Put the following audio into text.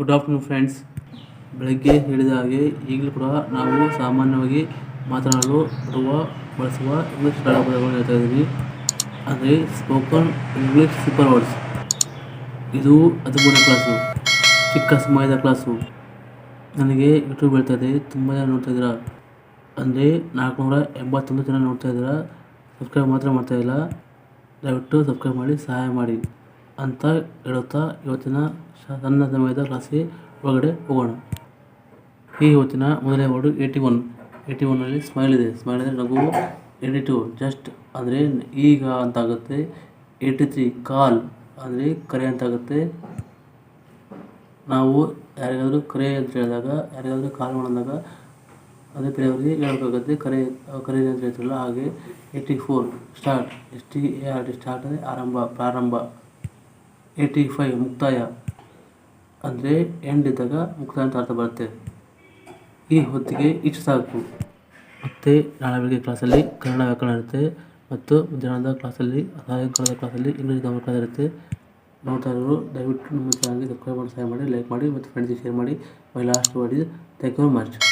Good afternoon friends ಬೆಳಗ್ಗೆ ಹೇಳಿದ ಹಾಗೆ ಈಗಲೂ ಕೂಡ ನಾವು ಸಾಮಾನ್ಯವಾಗಿ ಮಾತನಾಡಲು ಬರುವ, ಬಳಸುವ ಇಂಗ್ಲೀಷ್ ಪದಗಳನ್ನು ಹೇಳ್ತಾ ಇದ್ದೀವಿ ಅಂದರೆ ಸ್ಪೋಕನ್ ಇಂಗ್ಲೀಷ್ ಸೂಪರ್ ವರ್ಡ್ಸ್ ಇದು ಹದಿಮೂರನೇ ಕ್ಲಾಸು ಚಿಕ್ಕ ಸಮಯದ ಕ್ಲಾಸು ನನಗೆ ಯೂಟ್ಯೂಬ್ ಹೇಳ್ತಾ ಇದೆ, ತುಂಬ ಜನ ನೋಡ್ತಾ ಇದ್ದೀರಾ? ಅಂದರೆ ನಾಲ್ಕುನೂರ ಎಂಬತ್ತೊಂದು ಜನ ನೋಡ್ತಾ ಇದ್ದೀರಾ? ಸಬ್ಸ್ಕ್ರೈಬ್ ಮಾತ್ರ ಮಾಡ್ತಾ ಇಲ್ಲ. ದಯವಿಟ್ಟು ಸಬ್ಸ್ಕ್ರೈಬ್ ಮಾಡಿ, ಸಹಾಯ ಮಾಡಿ. ಅಂತ ಹೇಳುತ್ತಾ ಇವತ್ತಿನ ಸಣ್ಣ ಸಮಯದ ಕ್ಲಾಸಿಗೆ ಒಳಗಡೆ ಹೋಗೋಣ. ಈ ಇವತ್ತಿನ ಮೊದಲನೇ ವರ್ಡು ಏಯ್ಟಿ ಒನ್ ಏಯ್ಟಿ ಒನ್ನಲ್ಲಿ ಸ್ಮೈಲ್ ಇದೆ. ಸ್ಮೈಲ್ ಅಂದರೆ ನಗು ಏಯ್ಟಿ ಟು ಜಸ್ಟ್ ಅಂದರೆ ಈಗ ಅಂತಾಗುತ್ತೆ. ಏಯ್ಟಿ ತ್ರೀ ಕಾಲ್ ಅಂದರೆ ಕರೆ ಅಂತಾಗುತ್ತೆ. ನಾವು ಯಾರಿಗಾದರೂ ಕರೆ ಅಂತ ಹೇಳಿದಾಗ, ಯಾರಿಗಾದರೂ ಕಾಲ್ ಮಾಡಿದಾಗ ಅದೇ ಬೇರೆಯವರಿಗೆ ಹೇಳಬೇಕಾಗುತ್ತೆ. ಕರೆ ಕರೆ ಅಂತ ಹೇಳ್ತಿರಲ್ಲ, ಹಾಗೆ eighty four start S T A R T start ಅಂದರೆ ಆರಂಭ, ಪ್ರಾರಂಭ. ಏಯ್ಟಿ ಫೈವ್ ಮುಕ್ತಾಯ. ಅಂದರೆ ಎಂಡ್ ಇದ್ದಾಗ ಮುಕ್ತಾಯ ಅಂತ ಅರ್ಥ ಬರುತ್ತೆ. ಈ ಹೊತ್ತಿಗೆ ಇಷ್ಟು ಸಾಕು. ಮತ್ತು ನಾಳೆ ಬೆಳಗ್ಗೆ ಕ್ಲಾಸಲ್ಲಿ ಕನ್ನಡ ವ್ಯಾಕರಣ ಇರುತ್ತೆ. ಮತ್ತು ಮಧ್ಯಾಹ್ನದ ಕ್ಲಾಸಲ್ಲಿ ಸಾಯಂಕಾಲದ ಕ್ಲಾಸಲ್ಲಿ ಇಂಗ್ಲೀಷ್ ಗ್ರಾಮರ್ ಕ್ಲಾಸ್ ಇರುತ್ತೆ. ನೋಡ್ತಾ ಇರೋರು, ದಯವಿಟ್ಟು ನಮ್ಮ ಚಾನಲ್ಗೆ ಸಬ್ಸ್ಕ್ರೈಬ್ ಮಾಡಿ ಸಹಾಯ ಮಾಡಿ ಲೈಕ್ ಮಾಡಿ, ಮತ್ತು ಫ್ರೆಂಡ್ಸಿಗೆ ಶೇರ್ ಮಾಡಿ. My last word is thank you much